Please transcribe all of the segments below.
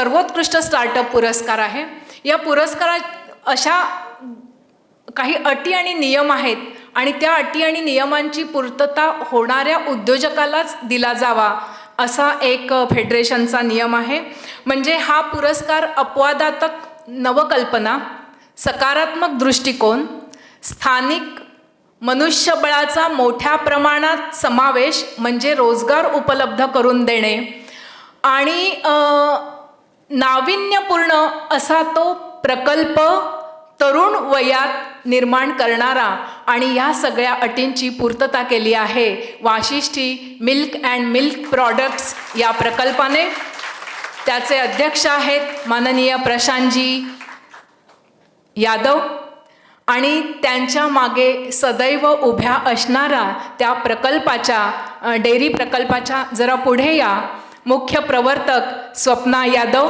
सर्वोत्कृष्ट स्टार्टअप पुरस्कार आहे. या पुरस्कारात अशा काही अटी आणि नियम आहेत आणि त्या अटी आणि नियमांची पूर्तता होणाऱ्या उद्योजकालाच दिला जावा असा एक फेडरेशनचा नियम आहे. म्हणजे हा पुरस्कार अपवादात्मक नवकल्पना सकारात्मक दृष्टिकोन स्थानिक मनुष्यबळाचा मोठ्या प्रमाणात समावेश म्हणजे रोजगार उपलब्ध करून देणे आणि नाविन्यपूर्ण असा तो प्रकल्प तरुण वयात निर्माण करणारा आणि या सगळ्या अटींची पूर्तता केली आहे. Vashishthi milk and milk products या प्रकल्पाने. त्याचे अध्यक्ष आहेत माननीय प्रशांतजी यादव आणि त्यांच्या मागे सदैव उभ्या असणारा त्या प्रकल्पाच्या डेअरी प्रकल्पाच्या जरा पुढे या. मुख्य प्रवर्तक स्वप्ना यादव.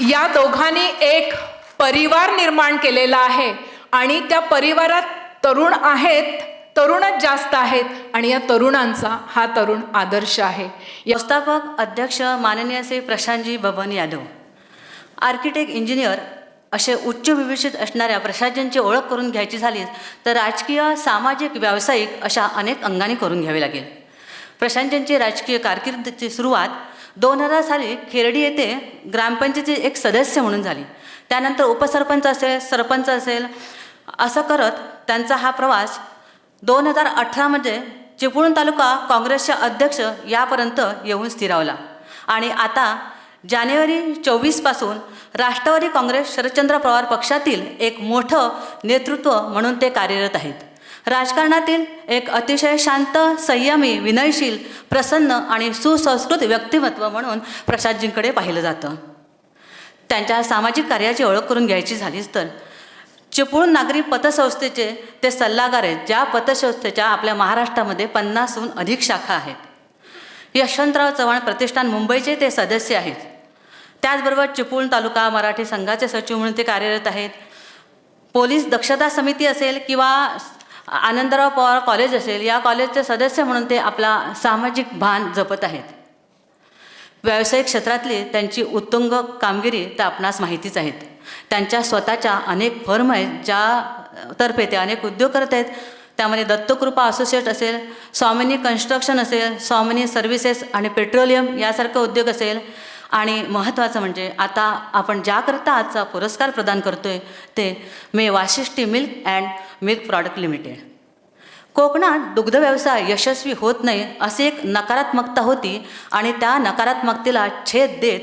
या दोघांनी एक परिवार निर्माण केलेला आहे आणि त्या परिवारात तरुण आहेत तरुणच जास्त आहेत आणि या तरुणांचा हा तरुण आदर्श आहे. व्यवस्थापक अध्यक्ष माननीय श्री प्रशांतजी बबन यादव आर्किटेक्ट इंजिनियर असे उच्च विभूषित असणाऱ्या प्रशांतजींची ओळख करून घ्यायची झालीच तर राजकीय सामाजिक व्यावसायिक अशा अनेक अंगाने करून घ्यावी लागेल. प्रशांतजींची राजकीय कारकिर्दीची सुरुवात दोन हजार साली खेरडी येथे ग्रामपंचायतीचे एक सदस्य म्हणून झाली. त्यानंतर उपसरपंच असेल सरपंच असेल असं करत त्यांचा हा प्रवास दोन हजार अठरामध्ये चिपळूण तालुका काँग्रेसचे अध्यक्ष यापर्यंत येऊन स्थिरावला. आणि आता जानेवारी चोवीसपासून राष्ट्रवादी काँग्रेस शरदचंद्र पवार पक्षातील एक मोठं नेतृत्व म्हणून ते कार्यरत आहेत. राजकारणातील एक अतिशय शांत संयमी विनयशील प्रसन्न आणि सुसंस्कृत व्यक्तिमत्व म्हणून प्रसादजींकडे पाहिलं जातं. त्यांच्या सामाजिक कार्याची ओळख करून घ्यायची झालीच तर. चिपळूण नागरी पतसंस्थेचे ते सल्लागार आहेत ज्या पतसंस्थेच्या आपल्या महाराष्ट्रामध्ये पन्नासहून अधिक शाखा आहेत. यशवंतराव चव्हाण प्रतिष्ठान मुंबईचे ते सदस्य आहेत. त्याचबरोबर चिपळूण तालुका मराठी संघाचे सचिव म्हणून ते कार्यरत आहेत. पोलीस दक्षता समिती असेल किंवा आनंदराव पवार कॉलेज असेल या कॉलेजचे सदस्य म्हणून ते आपला सामाजिक भान जपत आहेत. व्यावसायिक क्षेत्रातली त्यांची उत्तुंग कामगिरी तर आपणास माहितीच आहेत. त्यांच्या स्वतःच्या अनेक फर्म आहेत ज्या तर्फे ते अनेक उद्योग करत आहेत. त्यामध्ये दत्तकृपा असोसिएट असेल स्वामिनी कन्स्ट्रक्शन असेल स्वामिनी सर्व्हिसेस आणि पेट्रोलियम यासारखं उद्योग असेल. आणि महत्त्वाचं म्हणजे आता आपण ज्याकरता आजचा पुरस्कार प्रदान करतो आहे ते मे Vashishthi milk and milk product limited. कोकणात दुग्ध व्यवसाय यशस्वी होत नाही अशी एक नकारात्मकता होती आणि त्या नकारात्मकतेला छेद देत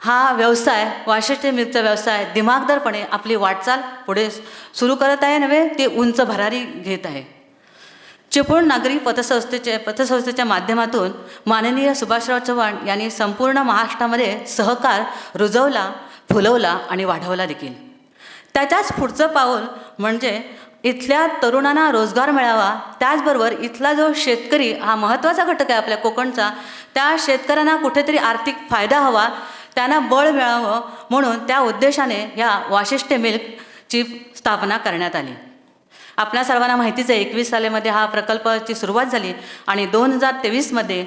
हा व्यवसाय वाशिष्ठी मिल्कचा व्यवसाय दिमागदारपणे आपली वाटचाल पुढे सुरू करत आहे नव्हे ते उंच भरारी घेत आहे. चिपळूण नागरी पतसंस्थेचे पतसंस्थेच्या माध्यमातून माननीय सुभाषराव चव्हाण यांनी संपूर्ण महाराष्ट्रामध्ये सहकार रुजवला फुलवला आणि वाढवला देखील. त्याच्याच पुढचं पाऊल म्हणजे इथल्या तरुणांना रोजगार मिळावा त्याचबरोबर इथला जो शेतकरी हा महत्त्वाचा घटक आहे आपल्या कोकणचा त्या शेतकऱ्यांना कुठेतरी आर्थिक फायदा हवा त्यांना बळ मिळावं म्हणून त्या उद्देशाने ह्या वाशिष्ठ मिल्कची स्थापना करण्यात आली. आपल्या सर्वांना माहितीच आहे एकवीस सालेमध्ये हा प्रकल्पाची सुरुवात झाली आणि दोन हजार तेवीसमध्ये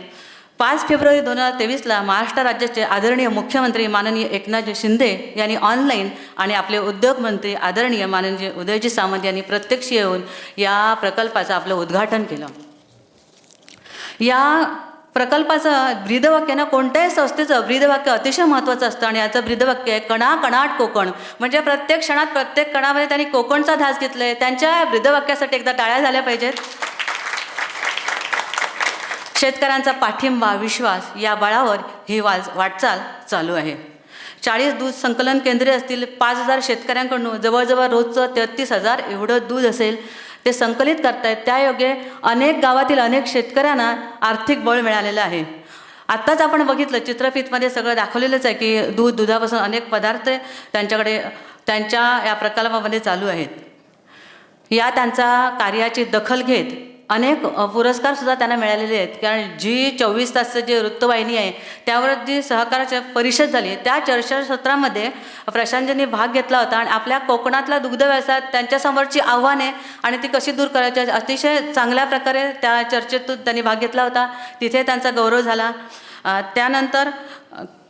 पाच फेब्रुवारी दोन हजार तेवीसला महाराष्ट्र राज्याचे आदरणीय मुख्यमंत्री माननीय एकनाथजी शिंदे यांनी ऑनलाईन आणि आपले उद्योगमंत्री आदरणीय माननीय उदयजी सामंत यांनी प्रत्यक्ष येऊन या प्रकल्पाचं आपलं उद्घाटन केलं. या प्रकल्पाचं ब्रीदवाक्यानं कोणत्याही संस्थेचं ब्रीदवाक्य अतिशय महत्त्वाचं असतं आणि याचं ब्रीदवाक्य आहे कणा कणाट कोकण. म्हणजे प्रत्येक क्षणात प्रत्येक कणामध्ये त्यांनी कोकणचा धास घेतला आहे त्यांच्या ब्रीदवाक्यासाठी एकदा टाळ्या झाल्या पाहिजेत. शेतकऱ्यांचा पाठिंबा विश्वास या बळावर ही वाल वाटचाल चालू आहे. चाळीस दूध संकलन केंद्रे असतील पाच हजार शेतकऱ्यांकडून. जवळजवळ रोजचं तेहतीस हजार एवढं दूध असेल. ते संकलित करतायत. त्यायोगे अनेक गावातील अनेक शेतकऱ्यांना आर्थिक बळ मिळालेलं आहे. आत्ताच आपण बघितलं चित्रफितमध्ये सगळं दाखवलेलंच आहे की दूध दुधापासून अनेक पदार्थ त्यांच्याकडे त्यांच्या या प्रकल्पामध्ये चालू आहेत. या त्यांचा कार्याची दखल घेत अनेक पुरस्कारसुद्धा त्यांना मिळालेले आहेत. कारण जी चोवीस तासचं जे वृत्तवाहिनी आहे त्यावर जी सहकाराची परिषद झाली त्या चर्चासत्रामध्ये प्रशांतजींनी भाग घेतला होता आणि आपल्या कोकणातला दुग्ध व्यवसाय त्यांच्यासमोरची आव्हाने आणि ती कशी दूर करायची अतिशय चांगल्या प्रकारे त्या चर्चेतून त्यांनी भाग घेतला होता. तिथे त्यांचा गौरव झाला. त्यानंतर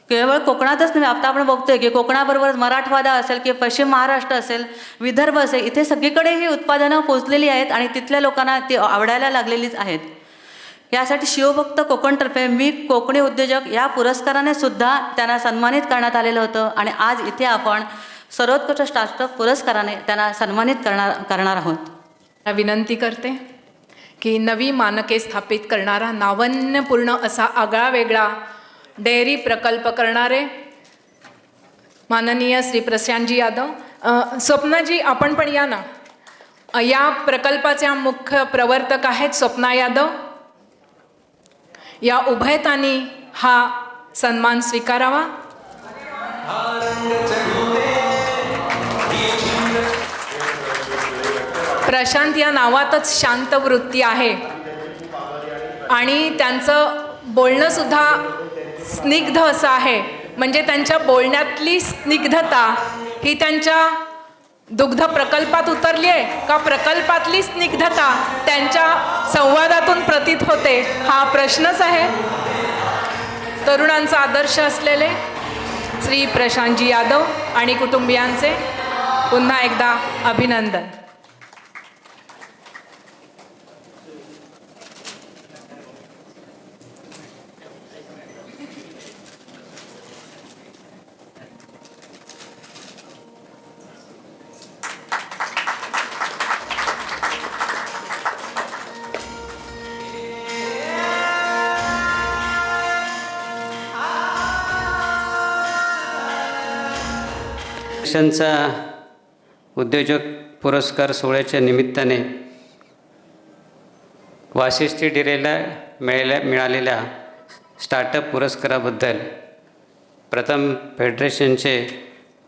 केवळ कोकणातच नव्हे आता आपण बघतोय की कोकणाबरोबरच मराठवाडा असेल किंवा पश्चिम महाराष्ट्र असेल विदर्भ असेल इथे सगळीकडे ही उत्पादनं पोचलेली आहेत आणि तिथल्या लोकांना ती आवडायला लागलेलीच आहेत. यासाठी शिवभक्त कोकणतर्फे मी कोकणी उद्योजक या पुरस्काराने सुद्धा त्यांना सन्मानित करण्यात आलेलं होतं आणि आज इथे आपण सर्वोत्कृष्ट स्टार्टअप पुरस्काराने त्यांना सन्मानित करणार करणार आहोत. विनंती करते की नवी मानके स्थापित करणारा नावन्यपूर्ण असा आगळा वेगळा डेअरी प्रकल्प करणारे माननीय श्री प्रशांतजी यादव. स्वप्नाजी आपण पण या ना. या प्रकल्पाच्या मुख्य प्रवर्तक आहेत स्वप्ना यादव. या उभयतानी हा सन्मान स्वीकारावा. प्रशांत या नावातच शांत वृत्ती आहे. आणि त्यांचं बोलणंसुद्धा स्निग्ध असं आहे. म्हणजे त्यांच्या बोलण्यातली स्निग्धता ही त्यांच्या दुग्ध प्रकल्पात उतरली आहे का प्रकल्पातली स्निग्धता त्यांच्या संवादातून प्रतीत होते हा प्रश्नच आहे. तरुणांचा आदर्श असलेले श्री प्रशांतजी यादव आणि कुटुंबियांचे पुन्हा एकदा अभिनंदन. फाउंडेशनचा उद्योजक पुरस्कार सोहळ्याच्या निमित्ताने वाशिष्ठी डिरेला मिळाल्या मिळालेल्या स्टार्टअप पुरस्काराबद्दल प्रथम फेडरेशनचे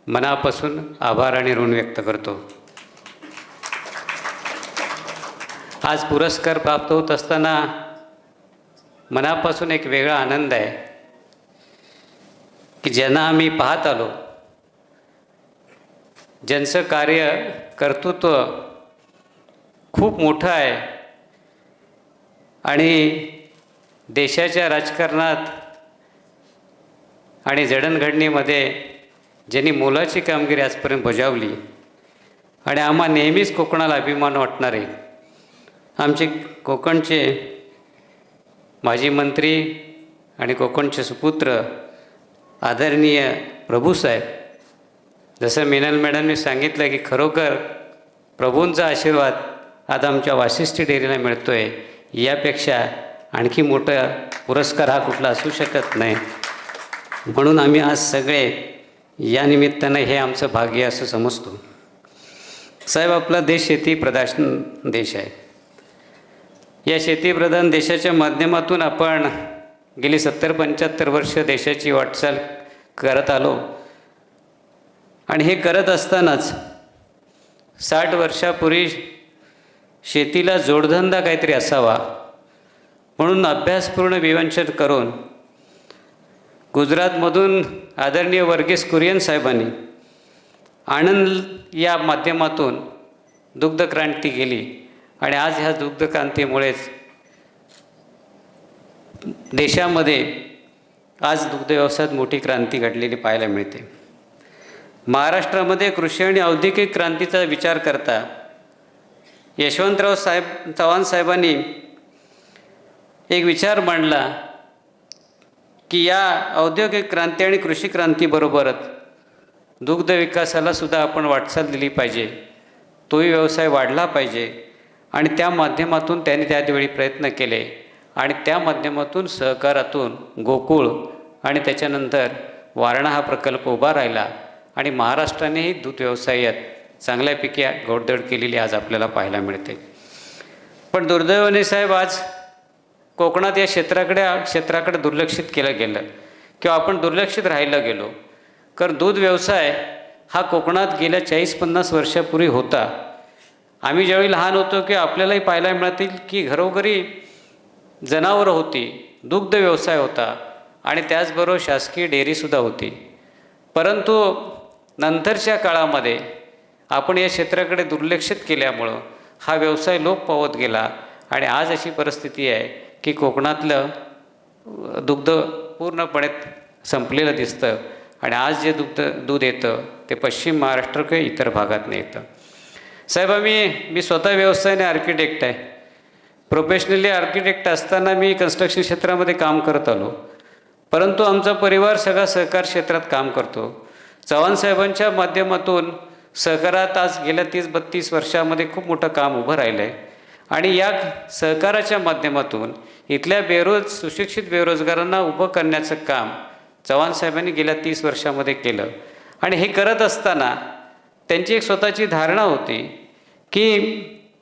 मनापासून आभार आणि ऋण व्यक्त करतो. आज पुरस्कार प्राप्त होत असताना मनापासून एक वेगळा आनंद आहे की ज्यांना आम्ही पाहत आलो ज्यांचं कार्य कर्तृत्व खूप मोठं आहे आणि देशाच्या राजकारणात आणि जडणघडणीमध्ये ज्यांनी मोलाची कामगिरी आजपर्यंत बजावली आणि आम्हा नेहमीच कोकणाला अभिमान वाटणारे आमचे कोकणचे माजी मंत्री आणि कोकणचे सुपुत्र आदरणीय प्रभूसाहेब जसं मिनल मॅडमने सांगितलं की खरोखर प्रभूंचा आशीर्वाद आज आमच्या वाशिष्ठी डेअरीला मिळतो आहे यापेक्षा आणखी मोठा पुरस्कार हा कुठला असू शकत नाही. म्हणून आम्ही आज सगळे या निमित्तानं हे आमचं भाग्य असं समजतो. साहेब आपला देश शेती प्रदान देश आहे. या शेतीप्रधान देशाच्या माध्यमातून आपण गेली सत्तर पंच्याहत्तर वर्ष देशाची वाटचाल करत आलो. आणि हे करत असतानाच साठ वर्षापूर्वी शेतीला जोडधंदा काहीतरी असावा म्हणून अभ्यासपूर्ण विवंचन करून गुजरातमधून आदरणीय वर्गीस कुरियन साहेबांनी आनंद या माध्यमातून दुग्धक्रांती केली आणि आज ह्या दुग्धक्रांतीमुळेच देशामध्ये आज दुग्ध व्यवसायात मोठी क्रांती घडलेली पाहायला मिळते. महाराष्ट्रामध्ये कृषी आणि औद्योगिक क्रांतीचा विचार करता यशवंतराव साहेब चव्हाण साहेबांनी एक विचार मांडला की या औद्योगिक क्रांती आणि कृषी क्रांतीबरोबरच दुग्ध विकासाला सुद्धा आपण वाटचाल दिली पाहिजे. तोही व्यवसाय वाढला पाहिजे. आणि त्या माध्यमातून त्यांनी त्यावेळी प्रयत्न केले. आणि त्या माध्यमातून सहकारातून गोकुळ आणि त्याच्यानंतर वारणा हा प्रकल्प उभा राहिला. आणि महाराष्ट्रानेही दूध व्यवसायात चांगल्यापैकी घोडदड केलेली आज आपल्याला पाहायला मिळते. पण दुर्दैवाने साहेब आज कोकणात या क्षेत्राकडे क्षेत्राकडे दुर्लक्षित केलं गेलं. किंवा आपण दुर्लक्षित राहिलं गेलो. कारण दूध व्यवसाय हा कोकणात गेल्या चाळीस पन्नास वर्षापूर्वी होता. आम्ही ज्यावेळी लहान होतो की आपल्यालाही पाहायला मिळतील की घरोघरी जनावरं होती दुग्ध व्यवसाय होता आणि त्याचबरोबर शासकीय डेअरीसुद्धा होती. परंतु नंतरच्या काळामध्ये आपण या क्षेत्राकडे दुर्लक्षित केल्यामुळं हा व्यवसाय लोप पावत गेला आणि आज अशी परिस्थिती आहे की कोकणातलं दुग्ध पूर्णपणे संपलेलं दिसतं आणि आज जे दुग्ध दूध येतं ते पश्चिम महाराष्ट्र किंवा इतर भागातून येतं. साहेब आम्ही मी स्वतः व्यवसायाने आर्किटेक्ट आहे. प्रोफेशनली आर्किटेक्ट असताना मी कन्स्ट्रक्शन क्षेत्रामध्ये काम करत आलो. परंतु आमचा परिवार सगळा सहकार क्षेत्रात काम करतो. चव्हाण साहेबांच्या माध्यमातून सहकारात आज गेल्या तीस बत्तीस वर्षामध्ये खूप मोठं काम उभं राहिलं आहे आणि या सहकाराच्या माध्यमातून इथल्या बेरोज सुशिक्षित बेरोजगारांना उभं करण्याचं काम चव्हाण साहेबांनी गेल्या तीस वर्षामध्ये केलं. आणि हे करत असताना त्यांची एक स्वतःची धारणा होती की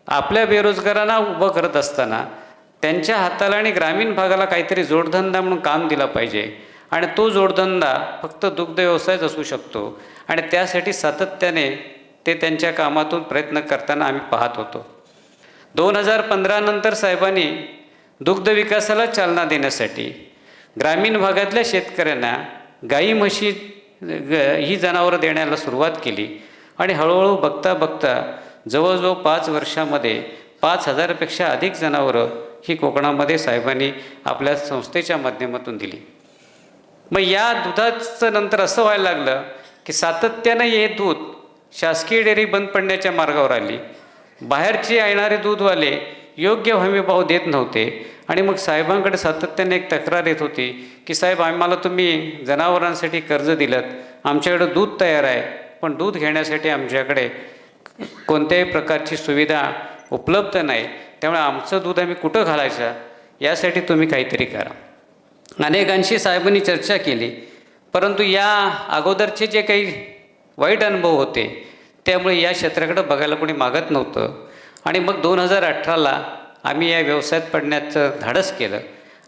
आपल्या बेरोजगारांना उभं करत असताना त्यांच्या हाताला आणि ग्रामीण भागाला काहीतरी जोडधंदा म्हणून काम दिला पाहिजे. आणि तो जोडधंदा फक्त दुग्ध व्यवसायच असू शकतो. आणि त्यासाठी सातत्याने ते त्यांच्या कामातून प्रयत्न करताना आम्ही पाहत होतो. दोन हजार पंधरा नंतर साहेबांनी दुग्ध विकासाला चालना देण्यासाठी ग्रामीण भागातल्या शेतकऱ्यांना गाई म्हशी ग- ही जनावरं देण्याला सुरुवात केली. आणि हळूहळू बघता बघता जवळजवळ पाच वर्षामध्ये पाच हजारपेक्षा अधिक जनावरं ही कोकणामध्ये साहेबांनी आपल्या संस्थेच्या माध्यमातून दिली. मग या दुधाचं नंतर असं व्हायला लागलं की सातत्यानं हे दूध शासकीय डेअरी बंद पडण्याच्या मार्गावर आली. बाहेरचे येणारे दूधवाले योग्य हमीभाव देत नव्हते. आणि मग साहेबांकडे सातत्याने एक तक्रार येत होती की साहेब आम्हाला तुम्ही जनावरांसाठी कर्ज दिलं आमच्याकडे दूध तयार आहे पण दूध घेण्यासाठी आमच्याकडे कोणत्याही प्रकारची सुविधा उपलब्ध नाही. त्यामुळे आमचं दूध आम्ही कुठं घालायचं? यासाठी तुम्ही काहीतरी करा. अनेकांशी साहेबांनी चर्चा केली. परंतु या अगोदरचे जे काही वाईट अनुभव होते त्यामुळे या क्षेत्राकडे बघायला कोणी मागत नव्हतं. आणि मग दोन हजार अठराला आम्ही या व्यवसायात पडण्याचं धाडस केलं.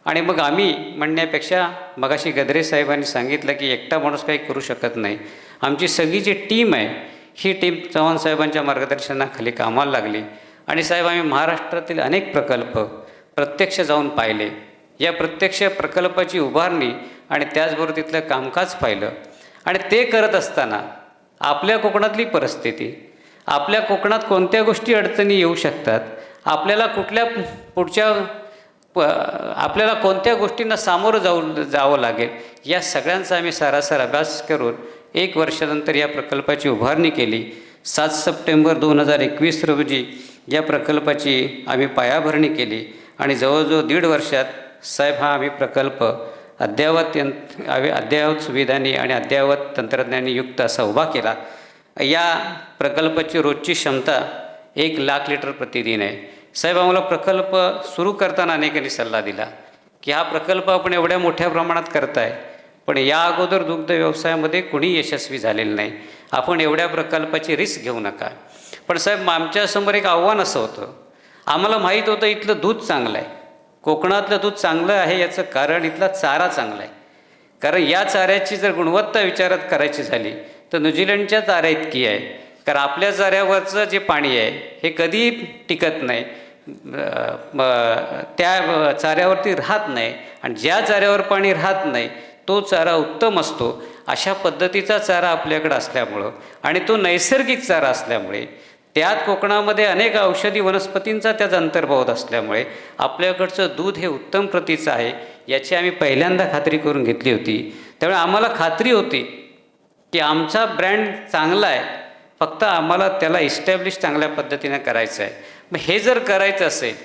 आणि मग आम्ही म्हणण्यापेक्षा मगाशी गद्रे साहेबांनी सांगितलं की एकटा माणूस काही करू शकत नाही. आमची सगळी जी टीम आहे ही टीम चव्हाण साहेबांच्या मार्गदर्शनाखाली कामाला लागली. आणि साहेब आम्ही महाराष्ट्रातील अनेक प्रकल्प प्रत्यक्ष जाऊन पाहिले. या प्रत्यक्ष प्रकल्पाची उभारणी आणि त्याचबरोबर तिथलं कामकाज पाहिलं. आणि ते करत असताना आपल्या कोकणातली परिस्थिती आपल्या कोकणात कोणत्या गोष्टी अडचणी येऊ शकतात आपल्याला कुठल्या पुढच्या प आपल्याला कोणत्या गोष्टींना सामोरं जाऊ जावं लागेल या सगळ्यांचा आम्ही सारासार अभ्यास करून एक वर्षानंतर या प्रकल्पाची उभारणी केली. सात सप्टेंबर दोन हजार एकवीस रोजी या प्रकल्पाची आम्ही पायाभरणी केली आणि जवळजवळ दीड वर्षात साहेब हा आम्ही प्रकल्प अद्ययावत यंत्र आम्ही अद्ययावत सुविधांनी आणि अद्ययावत तंत्रज्ञानी युक्त असा उभा केला. या प्रकल्पाची रोजची क्षमता एक लाख लिटर प्रतिदिन आहे. साहेब आम्हाला प्रकल्प सुरू करताना अनेकांनी सल्ला दिला की हा प्रकल्प आपण एवढ्या मोठ्या प्रमाणात करताय पण या अगोदर दुग्ध व्यवसायामध्ये कुणी यशस्वी झालेलं नाही. आपण एवढ्या प्रकल्पाची रिस्क घेऊ नका. पण साहेब आमच्यासमोर एक आव्हान असं होतं. आम्हाला माहीत होतं इथलं दूध चांगलं आहे. कोकणातलं दूध चांगलं आहे याचं कारण इथला चारा चांगला आहे. कारण या चाऱ्याची जर गुणवत्ता विचारात करायची झाली तर न्यूझीलंडच्या चाऱ्या इतकी आहे. कारण आपल्या चाऱ्यावरचं जे पाणी आहे हे कधीही टिकत नाही. त्या चाऱ्यावरती राहत नाही. आणि ज्या चाऱ्यावर पाणी राहत नाही तो चारा उत्तम असतो. अशा पद्धतीचा चारा आपल्याकडे असल्यामुळं आणि तो नैसर्गिक चारा असल्यामुळे त्यात कोकणामध्ये अनेक औषधी वनस्पतींचा त्यात अंतर्भाव असल्यामुळे आपल्याकडचं दूध हे उत्तम प्रतीचं आहे याची आम्ही पहिल्यांदा खात्री करून घेतली होती. त्यामुळे आम्हाला खात्री होती की आमचा ब्रँड चांगला आहे फक्त आम्हाला त्याला इस्टॅब्लिश चांगल्या पद्धतीने करायचं आहे. मग हे जर करायचं असेल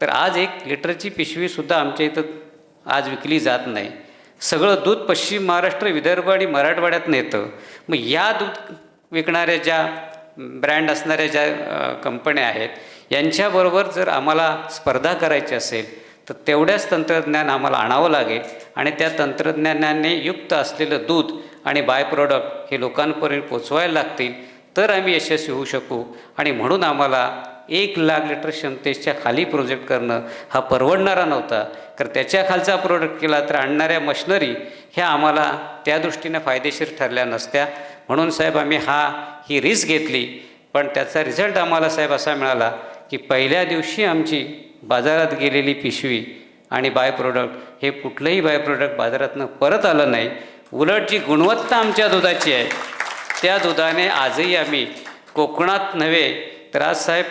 तर आज एक लिटरची पिशवीसुद्धा आमच्या इथं आज विकली जात नाही. सगळं दूध पश्चिम महाराष्ट्र विदर्भ आणि मराठवाड्यात येतं मग या दूध विकणाऱ्या ज्या ब्रँड असणाऱ्या ज्या कंपन्या आहेत यांच्याबरोबर जर आम्हाला स्पर्धा करायची असेल तर तेवढ्याच तंत्रज्ञान आम्हाला आणावं लागेल आणि त्या तंत्रज्ञानाने युक्त असलेलं दूध आणि बाय प्रॉडक्ट हे लोकांपर्यंत पोचवायला लागतील तर आम्ही यशस्वी होऊ शकू. आणि म्हणून आम्हाला एक लाख लिटर क्षमतेच्या खाली प्रोजेक्ट करणं हा परवडणारा नव्हता. कारण त्याच्या खालचा प्रोडक्ट केला तर आणणाऱ्या मशनरी ह्या आम्हाला त्या दृष्टीने फायदेशीर ठरल्या नसत्या. म्हणून साहेब आम्ही हा ही रिस्क घेतली. पण त्याचा रिझल्ट आम्हाला साहेब असा मिळाला की पहिल्या दिवशी आमची बाजारात गेलेली पिशवी आणि बाय प्रोडक्ट हे कुठलंही बाय प्रोडक्ट बाजारातनं परत आलं नाही. उलट जी गुणवत्ता आमच्या दुधाची आहे त्या दुधाने आजही आम्ही कोकणात नव्हे तर आज साहेब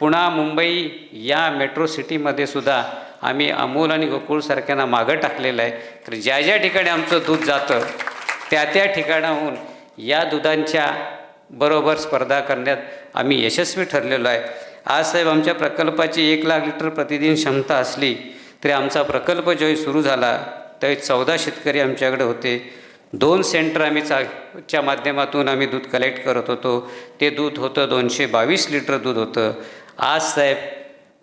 पुणा मुंबई या मेट्रो सिटीमध्ये सुद्धा आम्ही अमूल आणि गोकुळसारख्यांना मागं टाकलेलं आहे. तर ज्या ज्या ठिकाणी आमचं दूध जातं त्या त्या ठिकाणाहून या दुधांच्या बरोबर स्पर्धा करण्यात आम्ही यशस्वी ठरलेलो आहे. आज साहेब आमच्या प्रकल्पाची एक लाख लिटर प्रतिदिन क्षमता असली तरी आमचा प्रकल्प ज्यावेळी सुरू झाला त्यावेळी चौदा शेतकरी आमच्याकडे होते. दोन सेंटर आम्ही चा च्या माध्यमातून आम्ही दूध कलेक्ट करत होतो. ते दूध होतं दोनशे बावीस लिटर दूध होतं. आज साहेब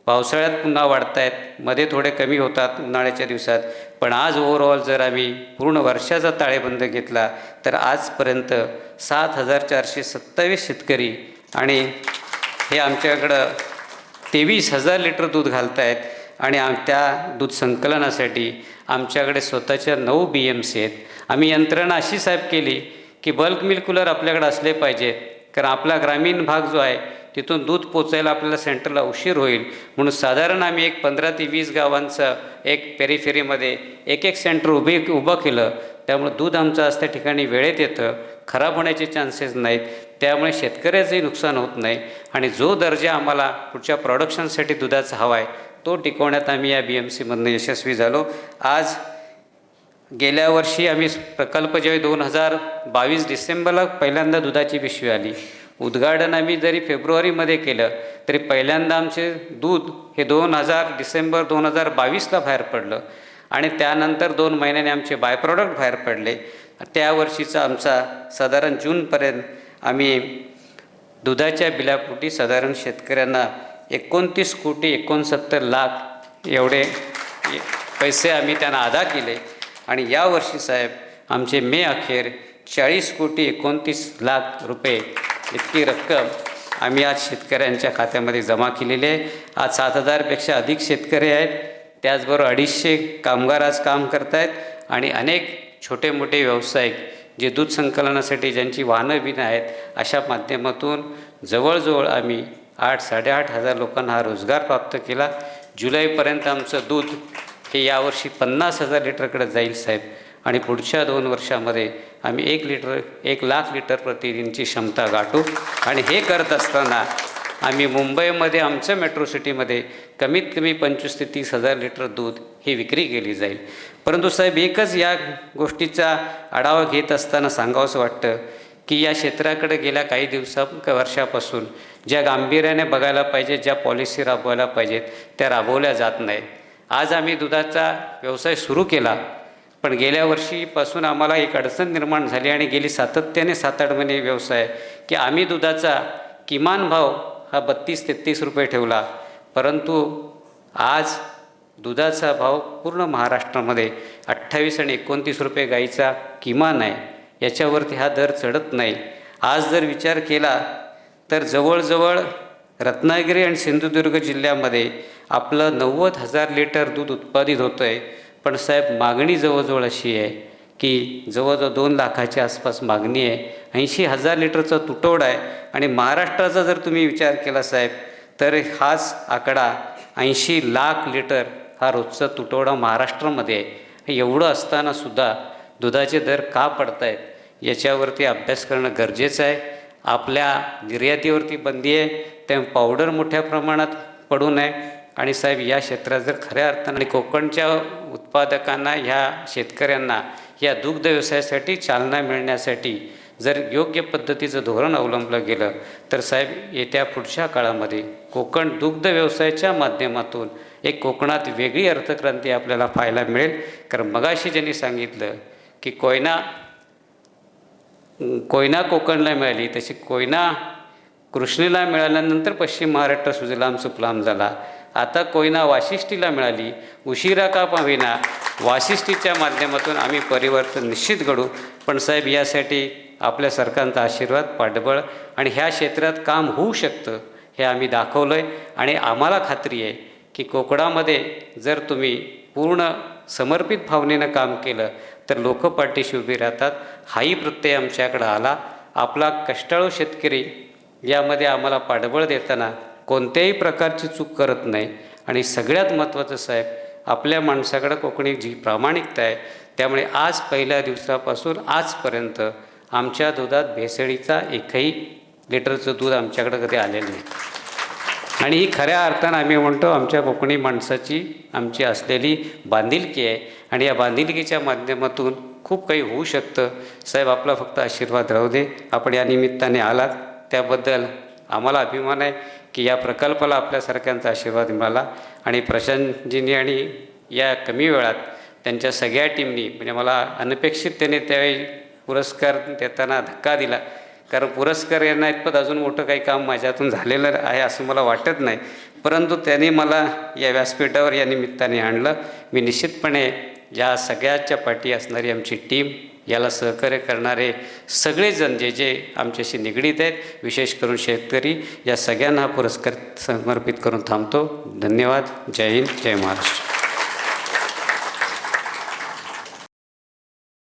पावसाळ्यात पुन्हा वाढत आहेत मध्ये थोडे कमी होतात उन्हाळ्याच्या दिवसात. पण आज ओव्हरऑल जर आम्ही पूर्ण वर्षाचा ताळेबंद घेतला तर आजपर्यंत सात हजार चारशे सत्तावीस शेतकरी आणि हे आमच्याकडं तेवीस हजार लिटर दूध घालत आहेत आणि आम त्या दूध संकलनासाठी आमच्याकडे स्वतःच्या नऊ बी एम सी आहेत. आम्ही यंत्रणा अशी साहेब केली की बल्क मिल्क कूलर आपल्याकडे असले पाहिजेत कारण आपला ग्रामीण भाग जो आहे तिथून दूध पोचायला आपल्याला सेंटरला उशीर होईल. म्हणून साधारण आम्ही एक पंधरा ते वीस गावांचं एक पेरीफेरीमध्ये एक एक सेंटर उभे उभं केलं. त्यामुळे दूध आमचं असत्या त्या ठिकाणी वेळेत येतं. खराब होण्याचे चान्सेस नाहीत. त्यामुळे शेतकऱ्याचंही नुकसान होत नाही. आणि जो दर्जा आम्हाला पुढच्या प्रॉडक्शनसाठी दुधाचा हवा आहे तो टिकवण्यात आम्ही या बी एम सीमधनं यशस्वी झालो. आज गेल्या वर्षी आम्ही प्रकल्प ज्यावेळी दोन हजार बावीस डिसेंबरला पहिल्यांदा दुधाची पिशवी आली. उद्घाटन आम्ही जरी फेब्रुवारीमध्ये केलं तरी पहिल्यांदा आमचे दूध हे दोन हजार डिसेंबर दोन हजार बावीसला बाहेर पडलं. आणि त्यानंतर दोन महिन्याने आमचे बाय प्रॉडक्ट बाहेर पडले. त्या वर्षीचा आमचा साधारण जूनपर्यंत आम्ही दुधाच्या बिलापोटी साधारण शेतकऱ्यांना एकोणतीस कोटी एकोणसत्तर लाख एवढे पैसे आम्ही त्यांना अदा केले. आणि यावर्षी साहेब आमचे मे अखेर चाळीस कोटी एकोणतीस लाख रुपये इतकी रक्कम आम्ही आज शेतकऱ्यांच्या खात्यामध्ये जमा केलेली आहे. आज सात हजारपेक्षा अधिक शेतकरी आहेत. त्याचबरोबर अडीचशे कामगार आज काम करत आहेत आणि अनेक छोटे मोठे व्यावसायिक जे दूध संकलनासाठी ज्यांची वाहनं बिनं आहेत अशा माध्यमातून जवळजवळ आम्ही आठ साडेआठ हजार लोकांना हा रोजगार प्राप्त केला. जुलैपर्यंत आमचं दूध हे यावर्षी पन्नास हजार लिटरकडे जाईल साहेब. आणि पुढच्या दोन वर्षामध्ये आम्ही एक लिटर एक लाख लिटर प्रतिदिनची क्षमता गाठू. आणि हे करत असताना आम्ही मुंबईमध्ये आमच्या मेट्रो सिटीमध्ये कमीत कमी पंचवीस ते तीस हजार लिटर दूध ही विक्री केली जाईल. परंतु साहेब एकच या गोष्टीचा आढावा घेत असताना सांगावंसं वाटतं की या क्षेत्राकडे गेल्या काही दिवसा वर्षापासून ज्या गांभीर्याने बघायला पाहिजे ज्या पॉलिसी राबवायला पाहिजेत त्या राबवल्या जात नाहीत. आज आम्ही दुधाचा व्यवसाय सुरू केला. पण गेल्या वर्षीपासून आम्हाला एक अडचण निर्माण झाली आणि गेली सातत्याने सात आठ महिने व्यवसाय की आम्ही दुधाचा किमान भाव हा बत्तीस तेहतीस रुपये ठेवला. परंतु आज दुधाचा भाव पूर्ण महाराष्ट्रामध्ये अठ्ठावीस आणि एकोणतीस रुपये गाईचा किमान आहे. याच्यावरती हा दर चढत नाही. आज जर विचार केला तर जवळजवळ रत्नागिरी आणि सिंधुदुर्ग जिल्ह्यामध्ये आपलं नव्वद हजार लिटर दूध उत्पादित होतं आहे पण साहेब मागणी जवळजवळ अशी आहे की जवळजवळ दोन लाखाच्या आसपास मागणी आहे. ऐंशी हजार लिटरचा तुटवडा आहे. आणि महाराष्ट्राचा जर तुम्ही विचार केला साहेब तर हाच आकडा ऐंशी लाख लिटर हा रोजचा तुटवडा महाराष्ट्रामध्ये आहे. एवढं असतानासुद्धा दुधाचे दर का पडत आहेत याच्यावरती अभ्यास करणं गरजेचं आहे. आपल्या निर्यातीवरती बंदी आहे. त्यामुळे पावडर मोठ्या प्रमाणात पडू नये. आणि साहेब या क्षेत्रात जर खऱ्या अर्थाने आणि कोकणच्या उत्पादकांना ह्या शेतकऱ्यांना या दुग्ध व्यवसायासाठी चालना मिळण्यासाठी जर योग्य पद्धतीचं धोरण अवलंबलं गेलं तर साहेब येत्या पुढच्या काळामध्ये कोकण दुग्ध व्यवसायाच्या माध्यमातून एक कोकणात वेगळी अर्थक्रांती आपल्याला पाहायला मिळेल. कारण मगाशी ज्यांनी सांगितलं की कोयना कोयना कोकणला मिळाली तशी कोयना कृष्णेला मिळाल्यानंतर पश्चिम महाराष्ट्र सुजलाम सुफलाम झाला. आता कोयना वाशिष्ठीला मिळाली. उशिरा का पाहिना वाशिष्ठीच्या माध्यमातून आम्ही परिवर्तन निश्चित घडू. पण साहेब यासाठी आपल्या सरकारचा आशीर्वाद पाठबळ आणि ह्या क्षेत्रात काम होऊ शकतं हे आम्ही दाखवलं आहे आणि आम्हाला खात्री आहे की कोकणामध्ये जर तुम्ही पूर्ण समर्पित भावनेनं काम केलं तर लोक पाठीशी उभी राहतात. हाही प्रत्यय आमच्याकडं आला. आपला कष्टाळू शेतकरी यामध्ये आम्हाला पाठबळ देताना कोणत्याही प्रकारची चूक करत नाही. आणि सगळ्यात महत्त्वाचं साहेब आपल्या माणसाकडं कोकणी जी प्रामाणिकता आहे त्यामुळे आज पहिल्या दिवसापासून आजपर्यंत आमच्या दुधात भेसळीचा एकही लिटरचं दूध आमच्याकडं कधी आलेलं नाही. आणि ही खऱ्या अर्थानं आम्ही म्हणतो आमच्या कोकणी माणसाची आमची असलेली बांधिलकी आहे. आणि या बांधिलकीच्या माध्यमातून खूप काही होऊ शकतं. साहेब आपला फक्त आशीर्वाद राहू दे. आपण या निमित्ताने आलात. त्याबद्दल आम्हाला अभिमान आहे. की या प्रकल्पाला आपल्यासारख्यांचा आशीर्वाद मिळाला. आणि प्रशांतजींनी आणि या कमी वेळात त्यांच्या सगळ्या टीमनी म्हणजे मला अनपेक्षिततेने त्यावेळी पुरस्कार देताना धक्का दिला. कारण पुरस्कार यांना इतपत अजून मोठं काही काम माझ्यातून झालेलं आहे असं मला वाटत नाही. परंतु त्यांनी मला या व्यासपीठावर या निमित्ताने आणलं. मी निश्चितपणे या सगळ्याच्या पाठी असणारी आमची टीम याला सहकार्य करणारे सगळेजण जे जे आमच्याशी निगडीत आहेत विशेष करून शेतकरी या सगळ्यांना हा पुरस्कार समर्पित करून थांबतो. धन्यवाद. जय हिंद. जय महाराष्ट्र.